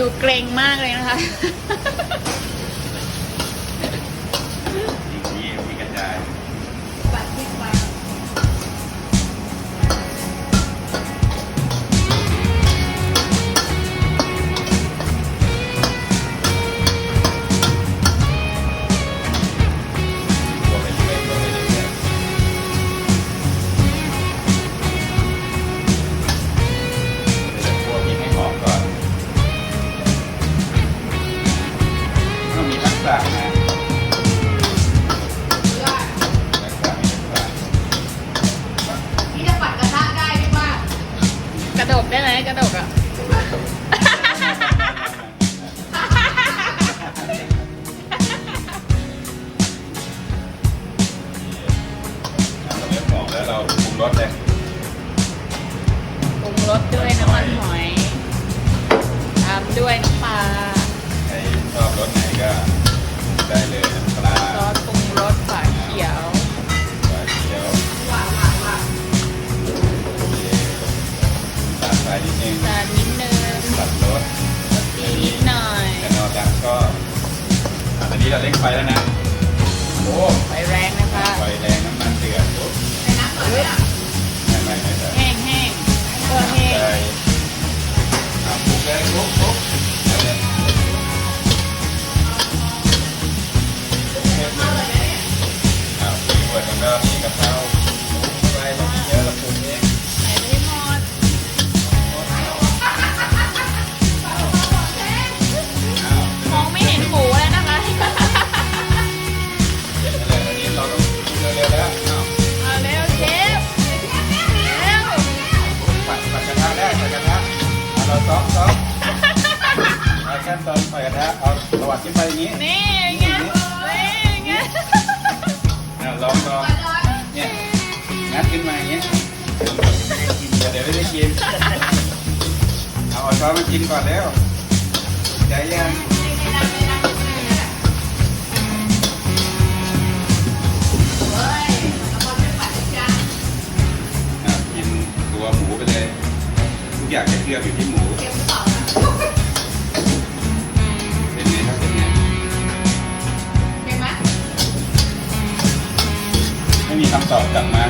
ดูเกรงมากเลยนะคะ ต้องมีทักษะนะทักษะมีทักษะนี่จะปัดกระทะได้ไหมากระดกได้ไหมกระดกอะ เราเริ่มหอมแล้วเราปรุงรสเลยปรุงรสด้วยน้ำมันหอย ตามด้วยน้ำปลา ใครชอบรสไหนก็ ได้เลยน้ำปลาซอสปรุงรสฝาเขียวหวานเขียวหวานหวานหวานตาลทรายนิดนึงจานนิดนึงตัดรสตีนิดหน่อยแต่นอกจากก็อะตอนนี้เราเร่งไฟแล้วนะโอ้ไฟแรงนะคะไฟแรงน้ำมันเดือดปุ๊บในน้ำเปิดไหมอะะเอาตวัดขึ้นไปอย่างนี้นี่อย่างเงี้ยนี่อย่างเงี้ยอะลองลองเนี่ยงัดขึ้นมาอย่างนี้เดี๋ยวไม่ได้กินเอาเอาช้อนมากินก่อนแล้วใจยังอะกินตัวหมูไปเลย ทุกอย่างจะเคลือบอยู่ที่หมู มีคำตอบกลับมา